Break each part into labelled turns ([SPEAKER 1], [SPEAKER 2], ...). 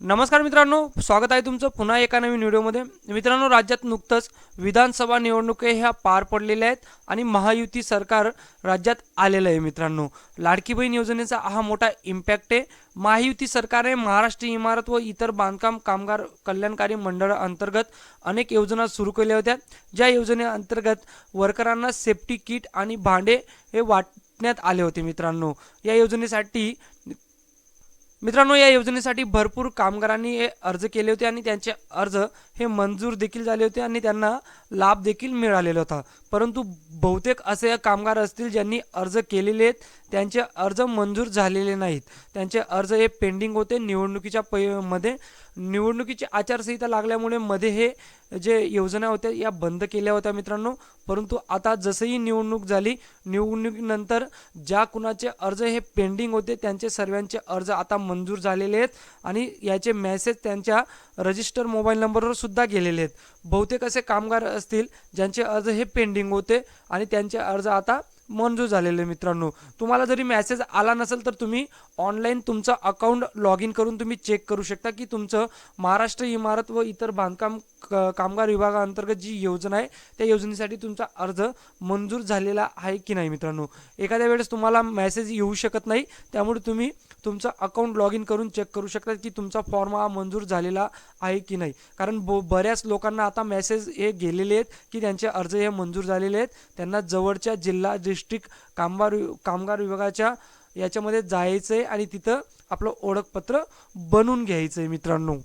[SPEAKER 1] नमस्कार मित्रांनो स्वागत आहे तुमचं पुन्हा एका नवीन व्हिडिओमध्ये. मित्रांनो राज्यात नुकतंच विधानसभा निवडणुका ह्या पार पडलेल्या आहेत आणि महायुती सरकार राज्यात आलेलं आहे मित्रांनो. लाडकी बहीण योजनेचा हा मोठा इम्पॅक्ट आहे. महायुती सरकारने महाराष्ट्र इमारत व इतर बांधकाम कामगार कल्याणकारी मंडळाअंतर्गत अनेक योजना सुरू केल्या होत्या. ज्या योजनेअंतर्गत वर्करांना सेफ्टी किट आणि भांडे हे वाटण्यात आले होते मित्रांनो. या योजनेसाठी मित्रांनो या योजनेसाठी भरपूर कामगारांनी हे अर्ज केले होते आणि त्यांचे अर्ज हे मंजूर देखील झाले होते आणि त्यांना लाभ देखील मिळालेला होता. परंतु बहुतेक असे कामगार असतील ज्यांनी अर्ज केलेले आहेत त्यांचे अर्ज मंजूर झालेले नाहीत. त्यांचे अर्ज हे पेंडिंग होते निवडणुकीच्या पै मध्ये. निवडणुकीची आचारसंहिता लागल्यामुळे मध्ये हे जे योजना होत्या या बंद केल्या होत्या मित्रांनो. परंतु आता जसंही निवडणूक झाली निवडणुकीनंतर ज्या कुणाचे अर्ज हे पेंडिंग होते त्यांचे सर्वांचे अर्ज आता मंजूर झालेले आहेत आणि याचे मेसेज त्यांच्या रजिस्टर मोबाईल नंबरवर सुद्धा गेलेले आहेत. बहुतेक असे कामगार असतील ज्यांचे अर्ज हे पेंडिंग होते आणि त्यांचे अर्ज आता मंजूर झालेले मित्रांनो. तुम्हाला जरी मेसेज आला नसेल तर तुम्ही ऑनलाईन तुमचं अकाउंट लॉग इन करून तुम्ही चेक करू शकता की तुमचं महाराष्ट्र इमारत व इतर बांधकाम क- कामगार विभागाअंतर्गत जी योजना आहे त्या योजनेसाठी तुमचा अर्ज मंजूर झालेला आहे की नाही मित्रांनो? एखाद्या वेळेस तुम्हाला मॅसेज येऊ शकत नाही त्यामुळे तुम्ही तुमचं अकाउंट लॉग इन करून चेक करू शकता की तुमचा फॉर्म हा मंजूर झालेला आहे की नाही. कारण ब बऱ्याच लोकांना आता मॅसेज हे गेलेले आहेत की त्यांचे अर्ज हे मंजूर झालेले आहेत. त्यांना जवळच्या जिल्हा डिस्ट्रिक्ट कामगार कामगार विभागाच्या याच्यामध्ये जायचं आहे आणि तिथं आपलं ओळखपत्र बनवून घ्यायचं आहे मित्रांनो.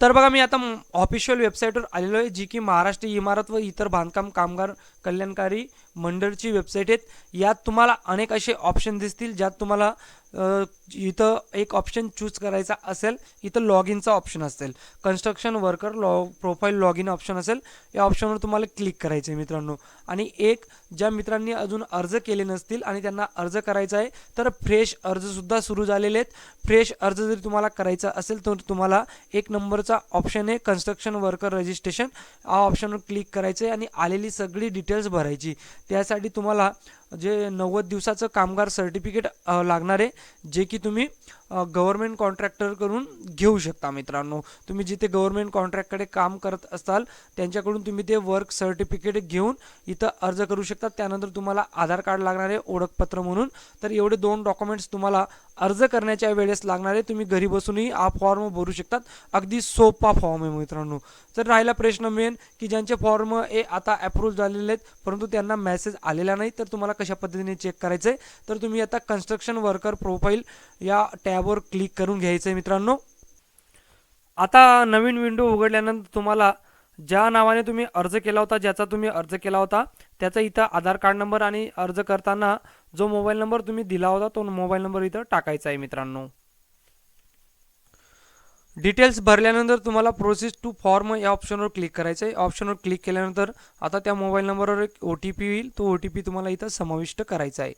[SPEAKER 1] तर बघा मी आता ऑफिशियल वेबसाईटवर आलेलो आहे जी की महाराष्ट्र इमारत व इतर बांधकाम कामगार कल्याणकारी मंडळची वेबसाईट आहेत. यात तुम्हाला अनेक असे ऑप्शन दिसतील ज्यात तुम्हाला इथं एक ऑप्शन चूज करायचा असेल इथं लॉग इनचा ऑप्शन असेल. Construction worker law profile log in option असेल या ऑप्शनवर तुम्हाला क्लिक करायचं आहे मित्रांनो. आणि एक ज्या मित्रांनी अजून अर्ज केले नसतील आणि त्यांना अर्ज करायचा आहे तर फ्रेश अर्जसुद्धा सुरू झालेले आहेत. फ्रेश अर्ज जरी तुम्हाला करायचा असेल तर तुम्हाला एक नंबरचा ऑप्शन आहे कन्स्ट्रक्शन वर्कर रजिस्ट्रेशन हा ऑप्शनवर क्लिक करायचं आहे आणि आलेली सगळी डिटेल्स भरायची. त्यासाठी तुम्हाला जे नव्वद दिवसाचं कामगार सर्टिफिकेट लागणार आहे जे की तुम्ही गव्हर्मेंट कॉन्ट्रॅक्टरकडून घेऊ शकता मित्रांनो. तुम्ही जिथे गव्हर्मेंट कॉन्ट्रॅक्टकडे काम करत असाल त्यांच्याकडून तुम्ही ते वर्क सर्टिफिकेट घेऊन इथं अर्ज करू शकता. त्यानंतर तुम्हाला आधार कार्ड लागणार आहे ओळखपत्र म्हणून. तर एवढे दोन डॉक्युमेंट्स तुम्हाला अर्ज करण्याच्या वेळेस लागणारे तुम्ही घरी बसूनही हा फॉर्म भरू शकतात. अगदी सोपा फॉर्म आहे मित्रांनो. तर राहिला प्रश्न मेन की ज्यांचे फॉर्म हे आता अप्रूव्ह झालेले आहेत परंतु त्यांना मेसेज आलेला नाही तर तुम्हाला कशा पद्धतीने चेक करायचं आहे तर तुम्ही आता कन्स्ट्रक्शन वर्कर प्रोफाईल या टॅबवर क्लिक करून घ्यायचं आहे मित्रांनो. आता नवीन विंडो उघडल्यानंतर तुम्हाला ज्या नावाने तुम्ही अर्ज केला होता ज्याचा तुम्ही अर्ज केला होता त्याचा इथं आधार कार्ड नंबर आणि अर्ज करताना जो मोबाईल नंबर तुम्ही दिला होता तो मोबाईल नंबर इथं टाकायचा आहे मित्रांनो. डिटेल्स भरल्यानंतर तुम्हाला प्रोसेस टू फॉर्म या ऑप्शनवर क्लिक करायचं आहे. ऑप्शनवर क्लिक केल्यानंतर आता त्या मोबाईल नंबरवर एक ओ टी पी येईल. तो ओ टी पी तुम्हाला इथं समाविष्ट करायचा आहे.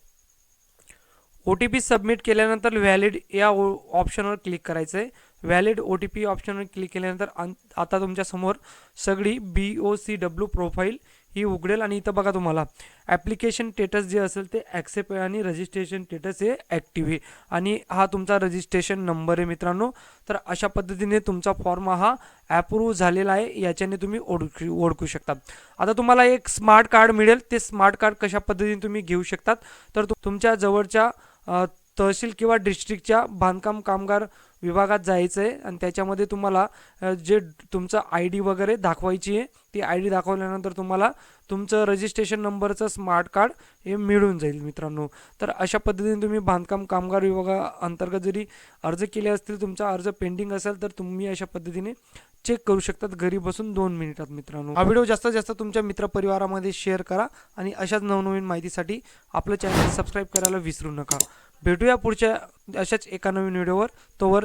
[SPEAKER 1] ओ टी पी सबमिट केल्यानंतर व्हॅलिड या ऑप्शनवर क्लिक करायचं आहे. व्हॅलिड ओ टी पी ऑप्शनवर क्लिक केल्यानंतर अन- आता तुमच्यासमोर सगळी B O C W profile ही उघडेल आणि इथं बघा तुम्हाला. ॲप्लिकेशन स्टेटस जे असेल ते ॲक्सेप्ट आहे आणि रजिस्ट्रेशन स्टेटस हे ॲक्टिव्ह आहे. आणि हा तुमचा रजिस्ट्रेशन नंबर आहे मित्रांनो. तर अशा पद्धतीने तुमचा फॉर्म हा ॲप्रूव्ह झालेला आहे. याच्याने तुम्ही ओळखू ओळखू शकता. आता तुम्हाला एक स्मार्ट कार्ड मिळेल. ते स्मार्ट कार्ड कशा पद्धतीने तुम्ही घेऊ शकतात? तर तुमच्या जवळच्या तहसील किंवा डिस्ट्रिक्टच्या बांधकाम कामगार विभागात जायचं आहे आणि त्याच्यामध्ये तुम्हाला जे तुमचं आय डी वगैरे दाखवायची आहे ती आय डी दाखवल्यानंतर तुम्हाला तुमचं रजिस्ट्रेशन नंबरचं स्मार्ट कार्ड हे मिळून जाईल मित्रांनो. तर अशा पद्धतीने तुम्ही बांधकाम कामगार विभागा अंतर्गत जरी अर्ज केले असतील तुमचा अर्ज पेंडिंग असेल तर तुम्ही अशा पद्धतीने चेक करू शकतात. घरी बसून दोन मिनिटात मित्रांनो. हा व्हिडिओ जास्तीत जास्त तुमच्या मित्रपरिवारामध्ये शेअर करा आणि अशाच नवनवीन माहितीसाठी आपलं चॅनल सबस्क्राईब करायला विसरू नका. भेटूया पुढच्या अशाच एका नवीन व्हिडिओवर. तोवर